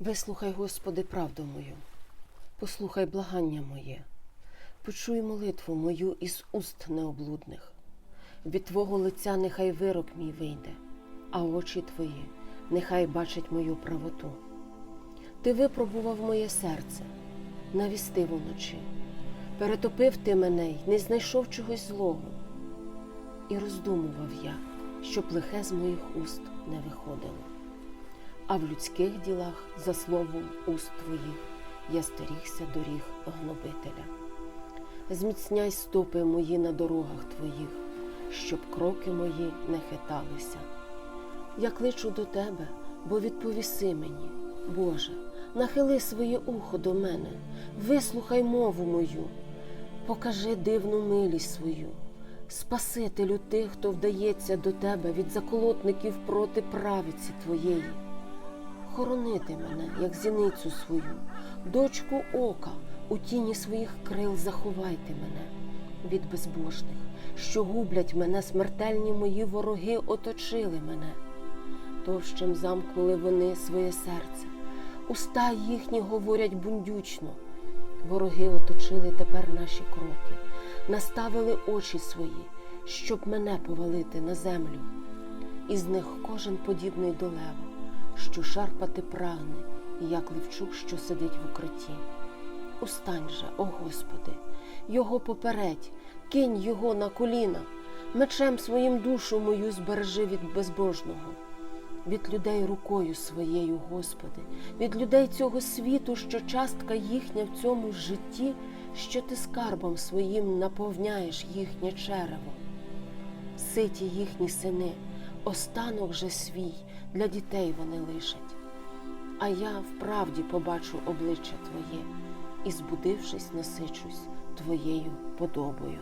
Вислухай, Господи, правду мою, послухай благання моє, почуй молитву мою із уст необлудних. Від Твого лиця нехай вирок мій вийде, а очі Твої нехай бачать мою правоту. Ти випробував моє серце, навістив уночі, перетопив ти мене й не знайшов чогось злого. І роздумував я, щоб лихе з моїх уст не виходило. А в людських ділах, за словом уст твоїх, я стерігся доріг гнобителя. Зміцняй стопи мої на дорогах твоїх, щоб кроки мої не хиталися. Я кличу до тебе, бо відповіси мені, Боже, нахили своє ухо до мене, вислухай мову мою, покажи дивну милість свою, Спасителю тих, хто вдається до тебе від заколотників проти правиці твоєї. Хоронити мене, як зіницю свою, дочку ока, у тіні своїх крил заховайте мене від безбожних, що гублять мене, смертельні мої вороги оточили мене. Товщем замкнули вони своє серце, уста їхні говорять бундючно. Вороги оточили тепер наші кроки, наставили очі свої, щоб мене повалити на землю. Із них кожен подібний до лева, що шарпати прагне, як левчук, що сидить в укритті. Устань же, о Господи, його попередь, кинь його на коліна, мечем своїм душу мою збережи від безбожного. Від людей рукою своєю, Господи, від людей цього світу, що частка їхня в цьому житті, що ти скарбом своїм наповняєш їхнє черево. Ситі їхні сини, останок же свій для дітей вони лишать. А я вправді побачу обличчя Твоє і, збудившись, насичусь Твоєю подобою.